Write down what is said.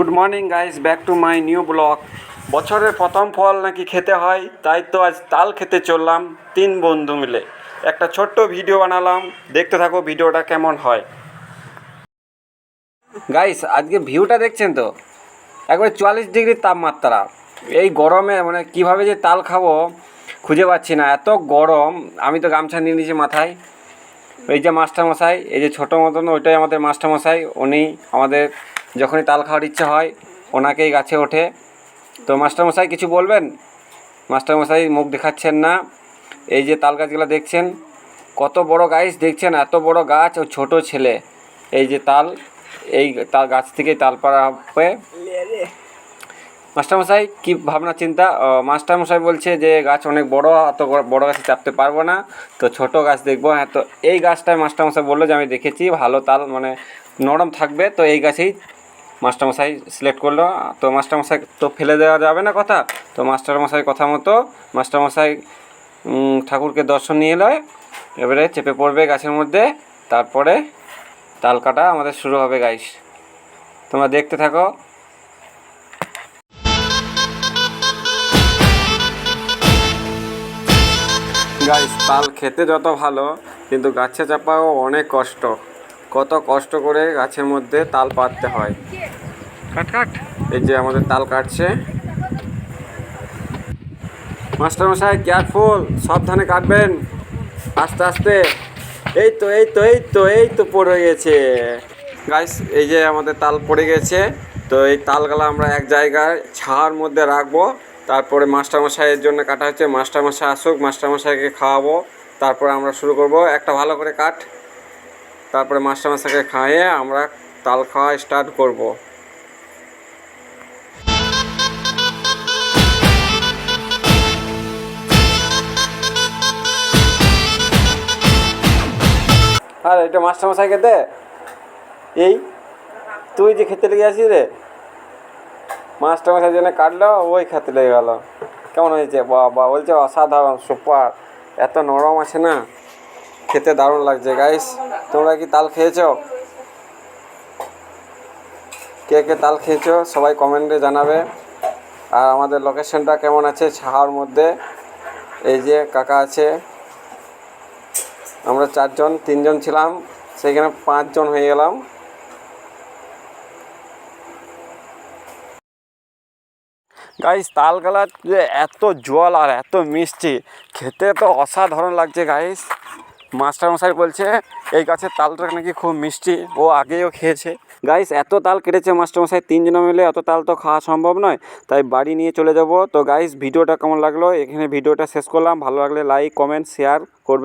Good morning guys back to my new blog বছরের প্রথম ফল নাকি খেতে হয়? তাই তো আজ তাল খেতে চললাম তিন বন্ধু মিলে। একটা ছোট্ট ভিডিও বানালাম। দেখতে থাকো ভিডিওটা কেমন হয়। গাইস আজকে ভিউটা দেখছেন তো? একবারে চুয়াল্লিশ ডিগ্রি তাপমাত্রা। এই গরমে মানে কীভাবে যে তাল খাব খুঁজে পাচ্ছি না। এত গরম। আমি তো গামছা নিয়ে নিয়েছি মাথায়। এই যে মাস্টারমশাই, এই যে ছোটো মতন ওইটাই আমাদের মাস্টারমশাই। উনি আমাদের যখনই তাল খাওয়ার ইচ্ছে হয়, ওনাকেই গাছে ওঠে। তো মাস্টারমশাই, কিছু বলবেন? মাস্টারমশাই মুখ দেখাচ্ছেন না। এই যে তাল গাছগুলো দেখছেন, কত বড় গাছ দেখছেন, এত বড় গাছ ও ছোট ছেলে। এই যে তাল, এই তাল গাছ থেকেই তাল পাড়া হবে। মাস্টারমশাই, কী ভাবনা, চিন্তা? মাস্টারমশাই বলছে যে, গাছ অনেক বড় বড়- বড় গাছে চাপতে পারব না। তো ছোট গাছ দেখব হ্যাঁ তো এই গাছটায় মাস্টারমশাই বলল যে, আমি দেখেছি, ভালো তাল মানে নরম থাকবে, তো এই গাছেই মাস্টারমশাই সিলেক্ট করল। তো মাস্টারমশাই, তো ফেলে দেওয়া যাবে না কথা? তো মাস্টারমশাই কথা মতো মাস্টারমশাই ঠাকুরকে দর্শন নিয়ে এলো। এবারে চেপে পড়বে গাছের মধ্যে। তারপরে তাল কাটা আমাদের শুরু হবে গাইস তোমরা দেখতে থাকো। গাইস তাল খেতে যত ভালো, কিন্তু গাছে চাপাও অনেক কষ্ট। কত কষ্ট করে গাছের মধ্যে তাল পাততে হয়। কাট কাট। এই যে আমাদের তাল কাটছে। মাস্টারমশাই কেয়ারফুল সাবধানে কাটবেন। আস্তে আস্তে। এই তো এই তো এই তো এই তো পড়ে গেছে। গাইস এই যে আমাদের তাল পড়ে গেছে। তো এই তালগুলো আমরা এক জায়গায় ছায়ার মধ্যে রাখব। তারপরে মাস্টারমশাইয়ের জন্য কাটা হচ্ছে। মাস্টারমশাই আসুক মাস্টারমশাইকে খাওয়াবো। তারপরে আমরা শুরু করব। একটা ভালো করে কাট। তারপরে মাস্টারমশাইকে খাইয়ে আমরা তাল খাওয়া স্টার্ট করব। আর এটা মাস্টারমশাইকে দে। এই, তুই যে খেতে লেগে আসিস রে, মাস্টারমশাই জন্য কাটলো, ওই খেতে লেগে গেল। কেমন হয়েছে? বাবা, বলছে অসাধারণ, সুপার। এত নরম আছে না? খেতে দারুণ লাগছে গাইস তোমরা কি তাল খেয়েছো? কে কে তাল খেয়েছো? সবাই কমেন্টে জানাবে। আর আমাদের লোকেশনটা কেমন আছে? ছাহার মধ্যে। এই যে কাকা আছে। আমরা চারজন, তিনজন ছিলাম। সেখানে পাঁচজন হয়ে গেলাম। গাইস তাল তালগালা যে এত জল আর এত মিষ্টি, খেতে তো অসাধারণ লাগছে গাইস মাস্টারমশাই বলছে, এই গাছের তালটা নাকি খুব মিষ্টি, ও আগেও খেয়েছে। গাইস, এত তাল কেটেছে মাস্টারমশাই, তিনজনে মিলে এত তাল তো খাওয়া সম্ভব নয়, তাই বাড়ি নিয়ে চলে যাব। তো গাইস, ভিডিওটা কেমন লাগল? এখানে ভিডিওটা শেষ করলাম, ভালো লাগলে লাইক, কমেন্ট, শেয়ার করবেন।